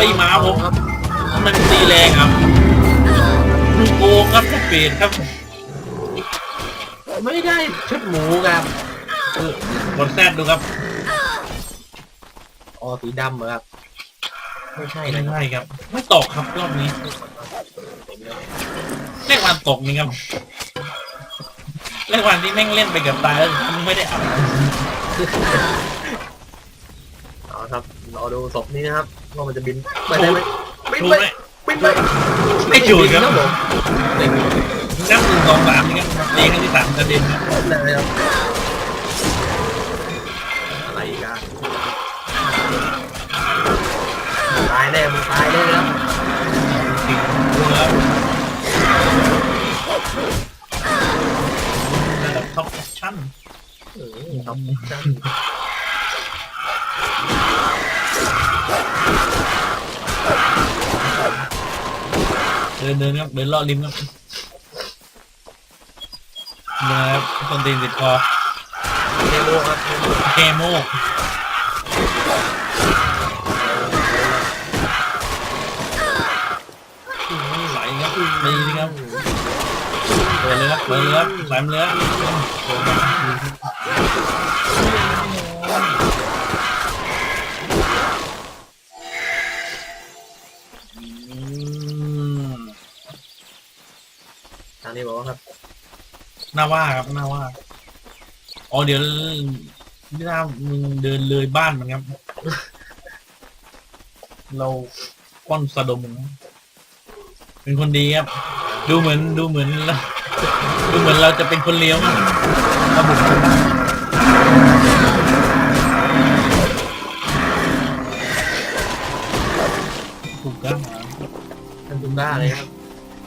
ตีหมาผมครับมันตีแรงครับโกงครับเปลี่ยนครับ ไม่ได้ชุดหมูครับเออกดแซดดูครับอ๋อสีดำเหรอครับ ไม่ใช่ไม่นะครับใช่ครับ ไม่ตกครับรอบนี้เลขวันตกนี่ครับเลขวันที่แม่งเล่นไปเกับตายแล้วไม่ได้อ่า นเอาครับรอดูศพนี้นะครับว่ามันจะบินไปได้ไหมบินถูกไปไหมบินไปไม่จูดครับผมเด็กนับหนึ่งสองสามนี่ครับเรียงกันที่สามกระเด็นครับเลยครับอะไรอีกอะตายแน่มึงตายแน่ครับสี่ตัวครับระดับท็อปชั่นเออครับจัน เดินเดินครับเดินเลาะริมครับเดินครับต้นตีนติดคอเทโลครับเทโลเคโมไหลครับตีนี่ครับเปิดเลยครับเปิดเลยครับสายมันเลยครับ อกว่าครับหน้าว่าครับหน้าว่าอ๋อเดี๋ยวหน้ามึงเดินเลยบ้านมันครับ เราป้อนสะดมมันนะเป็นคนดีครับ ดูเหมือนดูเหมือนเราดูเหมือนเราจะเป็นคนเลี้ยวครับผมถูกต้องท่านจุนด้าเลยครับ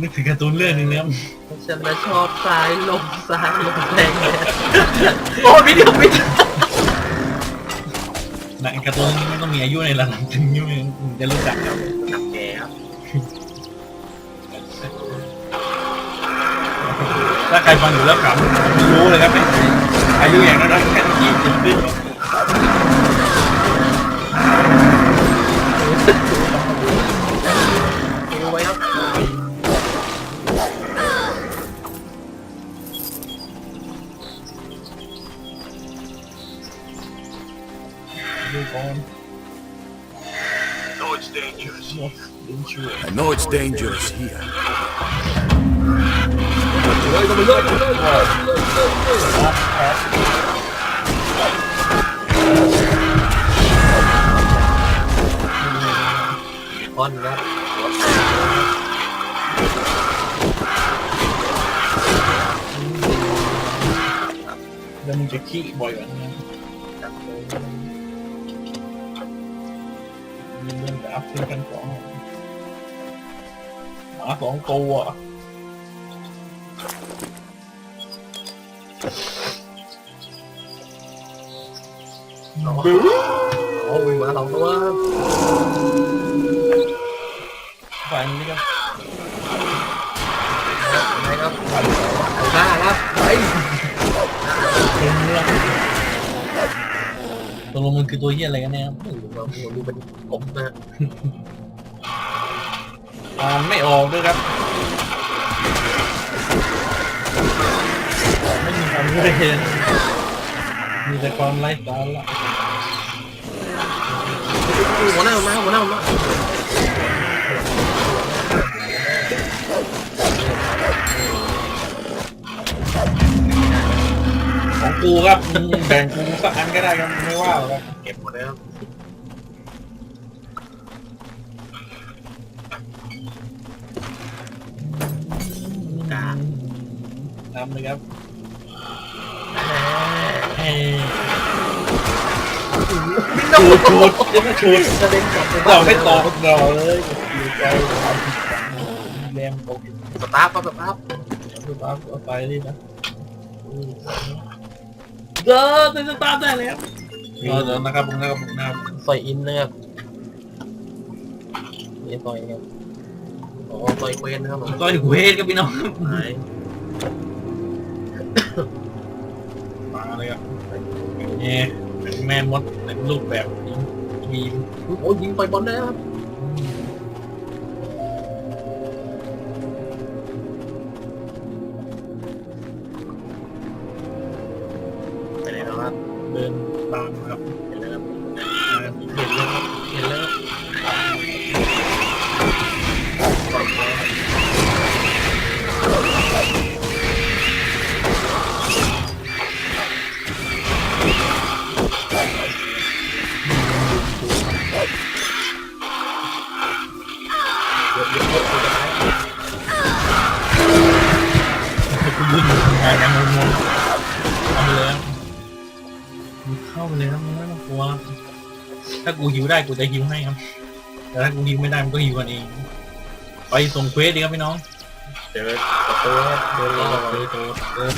นึกถึงการ์ตูนเรื่องหนึงนะครับ ฉันมาชอบสายลมสายลมแรงเนี่ยโอ้วิดีโอวิดีโอหนังการ์ตูนนี้ไม่ต้องมีอายุในระดับถึงนี้มึงจะรู้จักครับหนักแก่ครับถ้าใครฟังอยู่แล้วขำรู้เลยครับอายุอย่างนั้นแค่กี่สิบขึ้ know it's dangerous. ดึงช่วย I know it's dangerous here. เลยก็ไมีเรื่องกับอัพซื้อกันสองหมาสองตัวอ๋อโอ้วิ่งมาสองตัวครับฝ่ายนี้ก็ไหนครับเอาฆ่าครับไปเต็มเรื่อง ตกลงมันคือตัวเหี้ยอะไรกันแน่ครับดูว่าหัวดูเป็นกบนะอ่านไม่ออกด้วยครับไม่มีความรู้เห็นมีแต่ความไร้สาระหัวหน้ามาหัวหน้ามา กูครับมึงแบ่งกูสักอันก็ได้ครับไม่ว่าหรอกครับเก็บหมดแล้วกาตามเลยครับแหมเฮ้ยบินชูโดดชูดยังไม่ชูดกระเด็นกลับไปเราไม่ตอกเราเลยอยู่ใจแรมตกสตาร์ทครับสตาร์ทสตาร์ทเอาไปนี่นะ เดินเป็นสตาร์ทได้แล้วเดี๋ยวนะครับผมนะครับผมนะครับซอยอินนะครับนี่ซอยครับอ๋อซอยเควนนะครับผมก็อยู่เวทกับพี่น้องหายมาเลยครับเนี่ยแม่มดในรูปแบบนี้มีโอ้ยิงไปบอลได้ครับ ดินตามครับเห็นแล้วครับเห็นแล้วเห็นแล้วปล่อยแล้วกูยืนอยู่ทำงานยังง เข้าไปเลยครับมึงไม่ต้องกลัว ถ้ากูหิวได้กูจะหิวให้ครับ แต่ถ้ากูหิวไม่ได้มันก็หิวกันเอง ไปส่งเควสดีครับพี่น้อง เจอประตูครับเดินเอรออก่อนเออเออเออ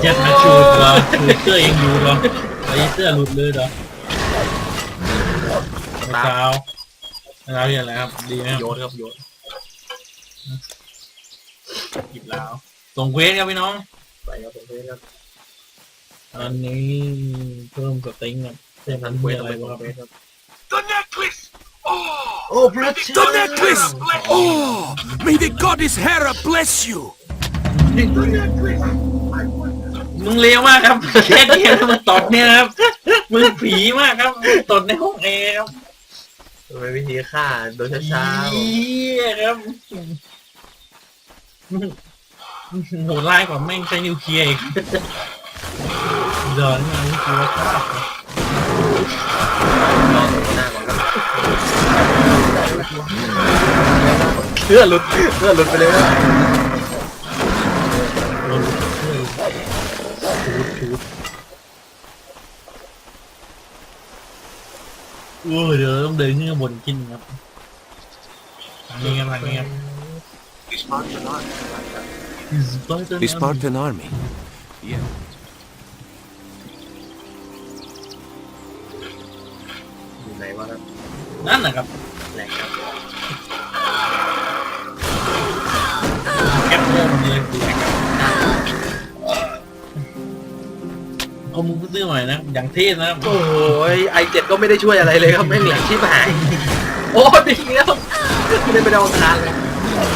เจ็ดนะชูดเหรอชูดเสื้อยังอยู่เหรอไอ้เสื้อหลุดเลยเหรอเมื่อเช้าเมื่อเช้าเรียนอะไรครับ ดีไหมครับโยนครับโยนหยิบแล้วส่งเควสครับพี่น้องไปครับผมเลยครับ อันนี้เพิ่มสติ้งครับเส้นทันเวทอะไรครับครับ The necklace! Oh! โอ้พระเจ้า The necklace! Oh! May the goddess Hera bless you! The necklace มึงเลวมากครับแค่นี้นะมึงตดเนี่ยครับมึงผีมากครับมึงตดในห้องแอร์ครับเป็นวิธีฆ่าโดยช้าเหี้ยครับโหดร้ายกว่าแม่งใช้นิวเคลียร์อีก เดินมาไม่กลัวครับๆรอตรงหน้าก่อนครับเสื้อหลุดเสื้อหลุดไปเลยครับโดนช่วยชูดชูดโอ้ยเดี๋ยวต้องเดินขึ้นข้างบนกินครับทางนี้ครับทางนี้ครับ The Spartan army. Spartan The Spartan army. Yeah. นั่นนะครับแหลกครับแคปเจอร์มันเลยคือเอามึงซื้อใหม่นะอย่างเท่นะครับโอ้ยไอเจ็ดก็ไม่ได้ช่วยอะไรเลยครับไม่เหลือชิบหาย โอ้ดีแล้วไม่ได้ไปดาวอังคารเลยลอย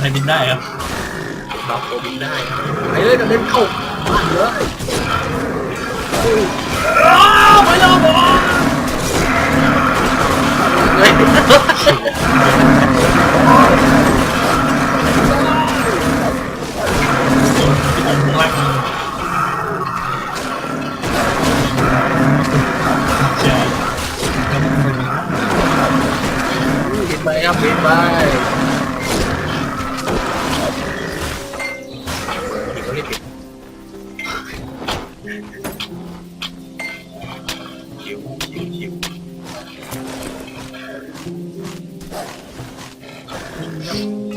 ใครบินได้ครับดอกโคบินได้ไปเลยกระเด็นเข้าบ้านเลย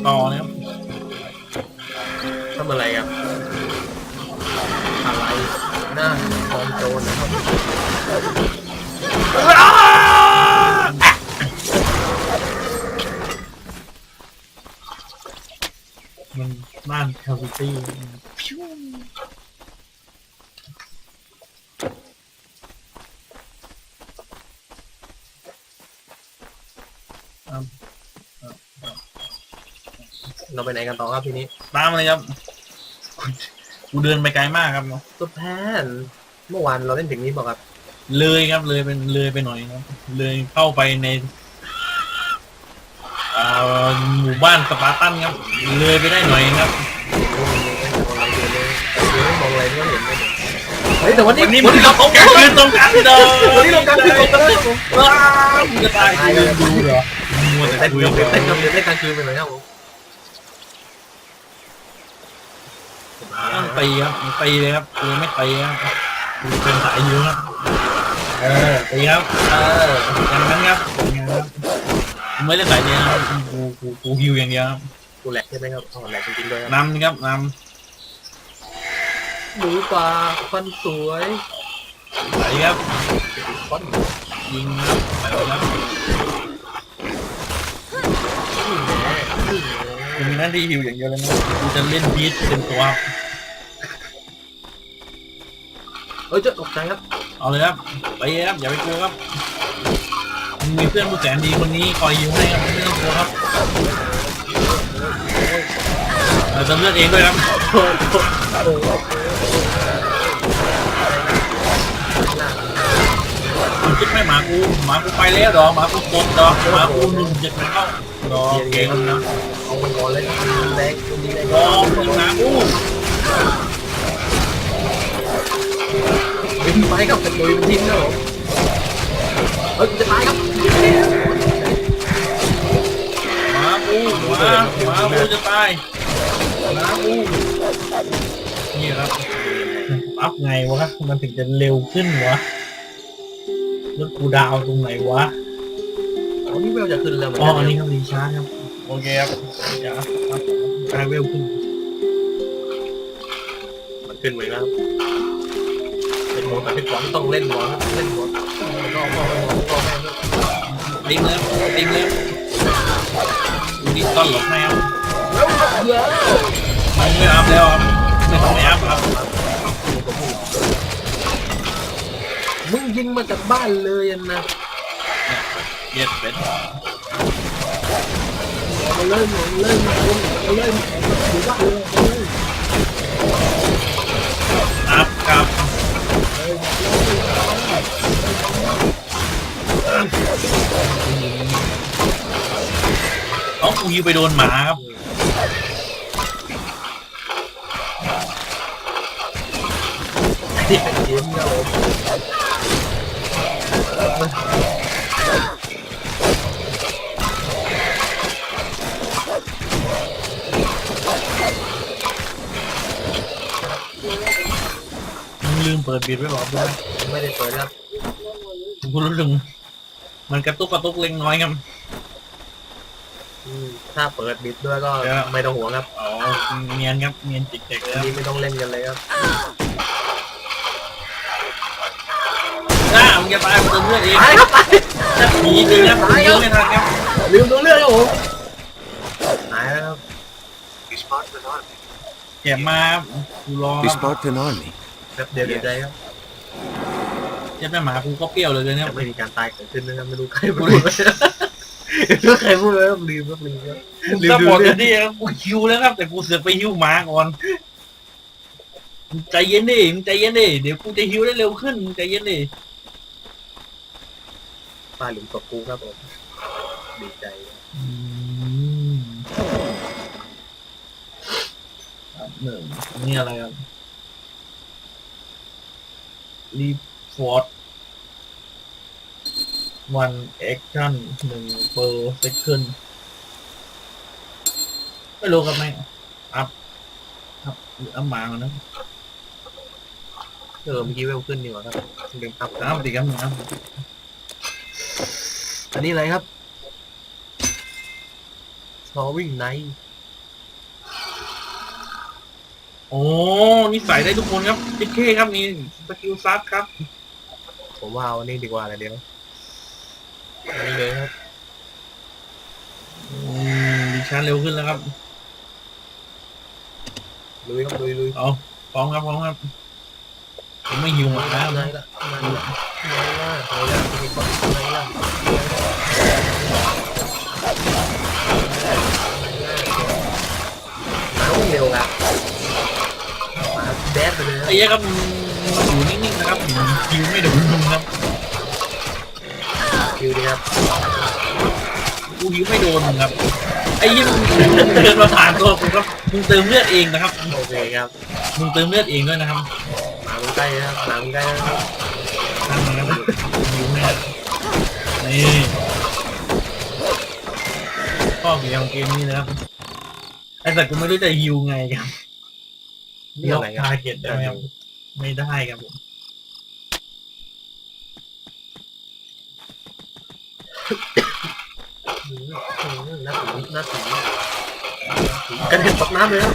ต่อนะครับทำอะไรครับ อะไรหน้าคอมโจรนะครับมันบ้านคาวิตี้ เราไปไหนกันต่อครับทีนี้ตามมาเลยครับกูกูเดินไปไกลมากครับตัวแพนเมื่อวานเราเล่นถึงนี้บอกครับ เลยครับเลยเป็นเลยไปหน่อยครับเลยเข้าไปในอ่าหมู่บ้านสปาร์ตันครับ เลยไปได้หน่อยครับมองอะไรไม่เห็นเลยเฮ้ยแต่วันนี้วันนี้วัมันนนี้เราเรากลางคืนตรงกลางเดินวันนี้เราการคืนตรงกันเลยว้าวมึงจะตายกูลืมดูเหรอมัวแต่เต้นคุยเต้นกัเต้นนเต้นเต้นกลางคืนไปหน่อยครับผม ต้องตีครับมึงตีเลยครับกูไม่ตีครับกูเป็นสายยืนครับเออตีครับเอออย่างนั้นครับอย่างนั้นครับกูไม่ได้สายเดียวครับกูกูกูฮิวอย่างเดียวครับกูแหลกใช่ไหมครับอ๋อแหลกจริงๆด้วยครับนำครับนหมูป่าฟันสวยำไหลครับฟันยิงครับไปเลยครับกูมีหน้าที่ฮิวอย่างเดียวเลยนะกูจะเล่นบีทเต็มตัวครับ อ้ยจะตกใจครับเอาเลยครับไปเลยครับอย่าไปกลัวครับมีเพื่อนผู้แสนดีคนนี้คอยยิวให้ครับไม่ต้องกลัวครับเราจะเลือดเองด้วยครับโอ้โหโอ้โหมันคิดไม่หมากูหมากูไปแล้วดอกหมากูกดดอกหมากูหนึ่งเจ็ดมันเข้าดอกเก่งนะเอามันก่อนเลยครับแรงตัวนี้แรงดอกหนึ่งหมากู บินไปครับเป็นลุยเป็นทิ้งครับผมเฮ้ยจะตายครับหมากูหมาหมากูจะตายหมากูนี่ครับอัพไงวะมันถึงจะเร็วขึ้นวะรถกูดาวตรงไหนวะอ๋อนี่เวลจะขึ้นแล้วเหมือนอ๋อกัอันนนี้ครับรีชาร์จครับโอเคครับเดี๋ยวครับกลายเวลขึ้น มันขึ้นเหมื อนกันเป็นหมดแบบที่ก่อนต้องเล่นก่อนครับเล่นก่อนแล้วก็พ่อแม่พ่อแม่ด้วยติงเลยติงเลยดูนี่ต้อนหลบแล้วก็เยอะมันไม่อัพแล้วครับไม่ต้องไม่อัพครับมึงยิงมาจากบ้านเลยอะนะเย็ดเป็นเอาเลยเอาเลยเอาเลยอยู่บ้านเลยเอาเลยอัพครับ เอากูยิวไปโดนหมาครับที่เป็นเรับผมมึงลืมเปิดบิดไว้บอไม่ได้เปิดครับกูรู้สึก มันกระตุกกระตุกเล็กน้อยครับ อืมถ้าเปิดบิดด้วยก็เดี๋ยว ไม่ต้องห่วงครับอ๋อเนียนครับเนียนจิกเด็กเลยอัคนรับนี้ไม่ต้องเล่นกันเลยครับอ้ามึงจะตายกูเติมเลือดเองตายครับตายจะหนีจริงครับกูเยอะไม่ทันครับลืมตัวเรื่องครับผมตายแล้วครับเก็บมาครับกูรอ The ครับ Spartan army. แป๊บเดียวเดียวใจครับ เจ็บแม่หมากูก็เปรี้ยวเลยเนี่ยแต่ไม่มีการตายเกิดขึ้นนะครับไม่รู้ใครพูดไหมไม่รู้ใครพูดไหมครับลืมครับลืมครับลืมก็ดูบอกเรื่กัองนดิครับกูคิวแล้วครับ แต่กูเสือกไปฮิวหมาก่อนมึงใจเย็นดิมึงใจเย็นดิเดี๋ยวกูจะฮิวได้เร็วขึ้นมึงใจเย็นดิปลาหลุมตกกูครับผมดีใจอืมครับหนึ่งนี่อะไรครับรี ฟอร์ดวันแอคชั่นหนึ่งเปอร์เซคันไม่รู้ครับแม่อัพอัพหรืออัพมาก่อนนะเออเมื่อกี้เวลขึ้นดีกว่าครับลืมครับอัพดีครับหนึ่งอัพอันนี้อะไรครับซอวิ่งไนท์โอ้นี่ใส่ได้ทุกคนครับจิ๊กเคครับนี่สกิลซับครับ ผมว่าเอาอันนี้ดีกว่าเลยเดี๋ยวอันนี้เลยครับอืมดิฉันเร็วขึ้นแล้วครับลุยครับลุยลุยเอาพร้อมครับพร้อมครับผมไม่หิวหมาแล้วไหนนะละไหนละไหนละไหนละมีคนไหนละมาวิ่งเร็วครับมาแดดไปเลยครับไอ้เหี้ยครับมึง อยู่นิ่งๆนะครับหิวไม่โดนมึงครับคิวดีครับกูหิวไม่โดนครับไอ้เหี้ยมึงเดินมาผ่านตัวกูครับมึงเติมเลือดเองนะครับโอเคครับมึงเติมเลือดเองด้วยนะครับมาใกล้ครับมาใกล้ครับนั่นนะครับหิวแน่นี่ข้อเสียของเกมนี้นะครับไอ้แต่กูไม่รู้จะหิวไงครับนี่อะไรคทารับร์เก็ตได้ไหมครับ ไม่ได้ครับผมหน้าสีหน้าสีกระเด็นตกน้ำเลยครับ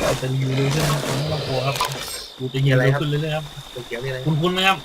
เราจะรีวิวเรื่อยๆครับไม่ต้องกลัวครับกูจะเฮียอะไรขึ้นเรื่อยๆครับตัวเขียวนี่อะไร คุณคุณไหมครับ